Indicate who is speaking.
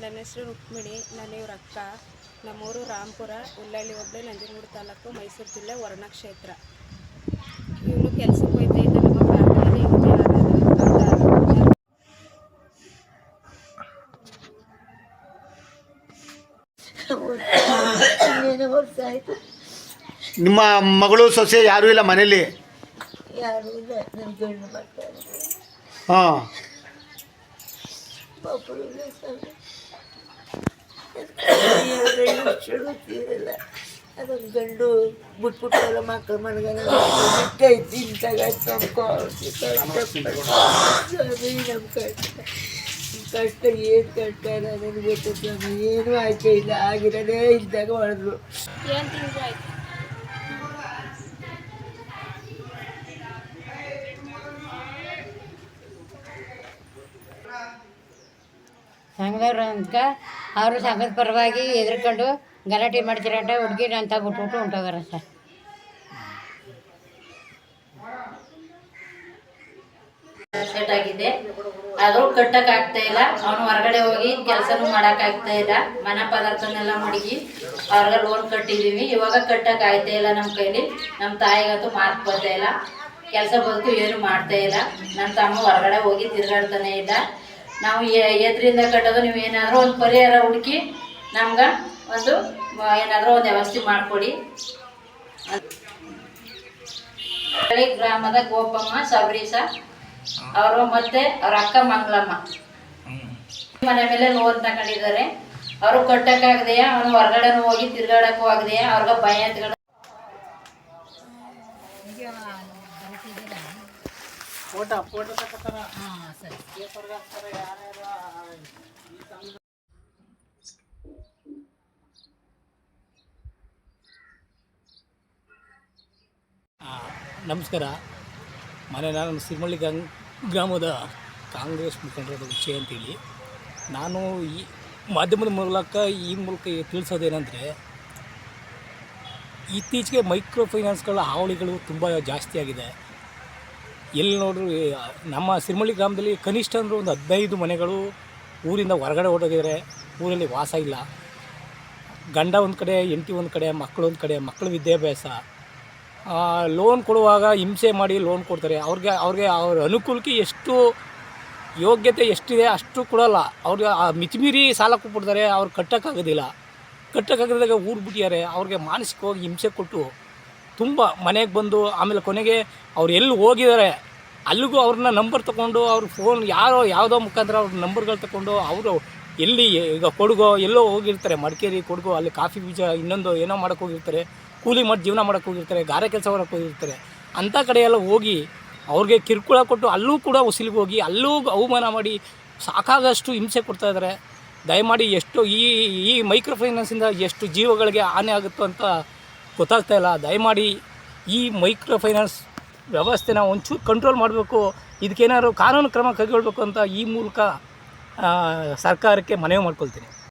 Speaker 1: ನನ್ನ ಹೆಸರು ರುಕ್ಮಿಣಿ ನಾನು ಇವ್ರ ಅಕ್ಕ. ನಮ್ಮೂರು ರಾಂಪುರ ಉಳ್ಳಳ್ಳಿ ಒಬ್ಬಳೆ ನಂಜನಗೂಡು ತಾಲೂಕು ಮೈಸೂರು ಜಿಲ್ಲೆ ವರ್ಣ ಕ್ಷೇತ್ರ. ಇವನು ಕೆಲಸಕ್ಕೆ ಹೋಯ್ತಾ ಇದ್ದ ನಮ್ಮ
Speaker 2: ಫ್ಯಾಮಿಲಿ
Speaker 3: ನಿಮ್ಮ ಮಗಳು ಸೊಸೆ ಯಾರೂ ಇಲ್ಲ ಮನೇಲಿ?
Speaker 2: ಯಾರು ಇಲ್ಲ ನನ್ನ ಗಂಡು ಮಾಡ್ತಾರೆ
Speaker 3: ಹಾಂ.
Speaker 2: ತೀರಲ್ಲ ಅದೊಂದು ಗಂಡು ಬಿಟ್ಬಿಟ್ಟಲ್ಲ ಮಕ್ಕಳು ಮನೆಗನ ಬಿಟ್ಟೈತಿ ನಮ್ಮ ಕಷ್ಟ ಕಷ್ಟ ಏನು ಕಷ್ಟ ನನಗೆ ಗೊತ್ತಿಲ್ಲ ಏನೂ ಆಯ್ಕೆ ಇಲ್ಲ ಆಗಿರೋದೇ ಇದ್ದಾಗ ಹೊಡೆದ್ರು
Speaker 1: ಏನು ತಿಂದ್ರೆ ಆಯ್ತು
Speaker 4: ಸಂಘದವ್ರು ಅಂತ ಅವರು ಸಂಘದ ಪರವಾಗಿ ಎದುರ್ಕೊಂಡು ಗಲಾಟೆ ಮಾಡ್ತೀರಂಟ ಹುಡುಗಿನ ಅಂತ ಬಿಟ್ಬಿಟ್ಟು ಹೊಂಟೋಗಾರ ಸರ್.
Speaker 5: ಸೆಟ್ ಆಗಿದೆ. ಆದರೂ ಕಟ್ಟಕ್ ಆಗ್ತಾ ಇಲ್ಲ. ಅವನು ಹೊರಗಡೆ ಹೋಗಿ ಕೆಲಸನೂ ಮಾಡಕ್ ಇಲ್ಲ. ಮನೆ ಪದಾರ್ಥನೆಲ್ಲ ಮಡಗಿ ಅವ್ರಿಗೆ ಲೋನ್ ಕಟ್ಟಿದೀವಿ. ಇವಾಗ ಕಟ್ಟಕ್ ಆಯ್ತಾ ಇಲ್ಲ ನಮ್ಮ ಕೈಲಿ. ನಮ್ಮ ತಾಯಿಗಂತೂ ಮಾರ್ಕ್ ಬರ್ತಾ ಇಲ್ಲ. ಕೆಲಸ ಬದುಕು ಏನು ಮಾಡ್ತಾ ಇಲ್ಲ. ನನ್ನ ತಮ್ಮ ಹೊರಗಡೆ ಹೋಗಿ ತಿರ್ಗಾಡ್ತಾನೆ ಇಲ್ಲ ನಾವು ಎದ್ರಿಂದ ಕಟ್ಟೋದು ನೀವು ಏನಾದರೂ ಒಂದು ಪರಿಹಾರ ಹುಡುಕಿ ನಮ್ಗೆ ಒಂದು ಏನಾದರೂ ಒಂದು ವ್ಯವಸ್ಥೆ ಮಾಡಿಕೊಡಿ. ಹಳ್ಳಿ ಗ್ರಾಮದ ಗೋಪಮ್ಮ ಸಬರೀಸ ಅವರು ಮತ್ತೆ ಅವ್ರ ಅಕ್ಕ ಮಂಗಳಮ್ಮ. ಮನೆ ಮೇಲೆ ಲೋನ್ ತಗೊಂಡಿದ್ದಾರೆ ಅವರು ಕಟ್ಟಕ್ಕಾಗದೆಯಾ ಅವನು ಹೊರಗಡೆ ಹೋಗಿ ತಿರ್ಗಾಡಕ್ಕೂ ಆಗದೆಯಾ? ಅವ್ರಿಗೆ ಭಯ
Speaker 6: ಆ, ನಮಸ್ಕಾರ. ಮನೆ ನಾನು ಸಿರಿಮಳ್ಳಿ ಗಂಗ್ ಗ್ರಾಮದ ಕಾಂಗ್ರೆಸ್ ಮುಖಂಡರ ವಿಷಯ ಅಂತೇಳಿ. ನಾನು ಈ ಮಾಧ್ಯಮದ ಮೂಲಕ ಈ ಮೂಲಕ ತಿಳಿಸೋದೇನೆಂದರೆ ಇತ್ತೀಚೆಗೆ ಮೈಕ್ರೋ ಫೈನಾನ್ಸ್ಗಳ ಹಾವಳಿಗಳು ತುಂಬ ಜಾಸ್ತಿ ಆಗಿದೆ. ಎಲ್ಲಿ ನೋಡ್ರಿ ನಮ್ಮ ಸಿರಿಮಳ್ಳಿ ಗ್ರಾಮದಲ್ಲಿ ಕನಿಷ್ಠ ಅಂದ್ರೆ ಒಂದು ಹದಿನೈದು ಮನೆಗಳು ಊರಿಂದ ಹೊರಗಡೆ ಹೊರಟೋಗಿದ್ದಾರೆ ಊರಲ್ಲಿ ವಾಸ ಇಲ್ಲ. ಗಂಡ ಒಂದು ಕಡೆ, ಹೆಂಡತಿ ಒಂದು ಕಡೆ ಮಕ್ಕಳು ಒಂದು ಕಡೆ ಮಕ್ಕಳು ವಿದ್ಯಾಭ್ಯಾಸ. ಲೋನ್ ಕೊಡುವಾಗ ಹಿಂಸೆ ಮಾಡಿ ಲೋನ್ ಕೊಡ್ತಾರೆ. ಅವ್ರಿಗೆ ಅವ್ರಿಗೆ ಅವ್ರ ಅನುಕೂಲಕ್ಕೆ ಎಷ್ಟು ಯೋಗ್ಯತೆ ಎಷ್ಟಿದೆ ಅಷ್ಟು ಕೊಡೋಲ್ಲ. ಅವ್ರಿಗೆ ಆ ಮಿತಿಮೀರಿ ಸಾಲ ಕೊಟ್ಬಿಡ್ತಾರೆ, ಅವ್ರು ಕಟ್ಟೋಕ್ಕಾಗೋದಿಲ್ಲ. ಕಟ್ಟೋಕ್ಕಾಗದಾಗ ಊರು ಬಿಟ್ಟಿದ್ದಾರೆ. ಅವ್ರಿಗೆ ಮಾನಸಿಕವಾಗಿ ಹಿಂಸೆ ಕೊಟ್ಟು ತುಂಬ ಮನೆಗೆ ಬಂದು, ಆಮೇಲೆ ಕೊನೆಗೆ ಅವ್ರು ಎಲ್ಲಿ ಹೋಗಿದ್ದಾರೆ ಅಲ್ಲಿಗೂ ಅವ್ರನ್ನ ನಂಬರ್ ತಗೊಂಡು, ಅವ್ರ ಫೋನ್ ಯಾರೋ ಯಾವುದೋ ಮುಖಾಂತರ ಅವ್ರ ನಂಬರ್ಗಳು ತಗೊಂಡು, ಅವರು ಎಲ್ಲಿ ಈಗ ಕೊಡಗೋ, ಎಲ್ಲೋ ಹೋಗಿರ್ತಾರೆ, ಮಡಿಕೇರಿ, ಕೊಡಗು, ಅಲ್ಲಿ ಕಾಫಿ ಬೀಜ, ಇನ್ನೊಂದು ಏನೋ ಮಾಡೋಕೆ ಹೋಗಿರ್ತಾರೆ, ಕೂಲಿ ಮಾಡಿ ಜೀವನ ಮಾಡೋಕೆ ಹೋಗಿರ್ತಾರೆ, ಗಾರೆ ಕೆಲಸ ಮಾಡೋಕೆ ಹೋಗಿರ್ತಾರೆ ಅಂಥ ಕಡೆಯೆಲ್ಲ ಹೋಗಿ ಅವ್ರಿಗೆ ಕಿರುಕುಳ ಕೊಟ್ಟು ಅಲ್ಲೂ ಕೂಡ ಉಸಿಲಿಗೆ ಹೋಗಿ, ಅಲ್ಲೂ ಅವಮಾನ ಮಾಡಿ ಸಾಕಾಗಷ್ಟು ಹಿಂಸೆ ಕೊಡ್ತಾ ಇದ್ದಾರೆ ದಯಮಾಡಿ ಎಷ್ಟು ಈ ಈ ಮೈಕ್ರೋ ಫೈನಾನ್ಸಿಂದ ಎಷ್ಟು ಜೀವಗಳಿಗೆ ಹಾನಿ ಆಗುತ್ತೋ ಅಂತ ಗೊತ್ತಾಗ್ತಾ ಇಲ್ಲ. ದಯಮಾಡಿ ಈ ಮೈಕ್ರೋ ಫೈನಾನ್ಸ್ ವ್ಯವಸ್ಥೆನ ಒಂಚೂರು ಕಂಟ್ರೋಲ್ ಮಾಡಬೇಕು. ಇದಕ್ಕೇನಾದ್ರು ಕಾನೂನು ಕ್ರಮ ಕೈಗೊಳ್ಬೇಕು ಅಂತ ಈ ಮೂಲಕ ಸರ್ಕಾರಕ್ಕೆ ಮನವಿ ಮಾಡ್ಕೊಳ್ತೀನಿ.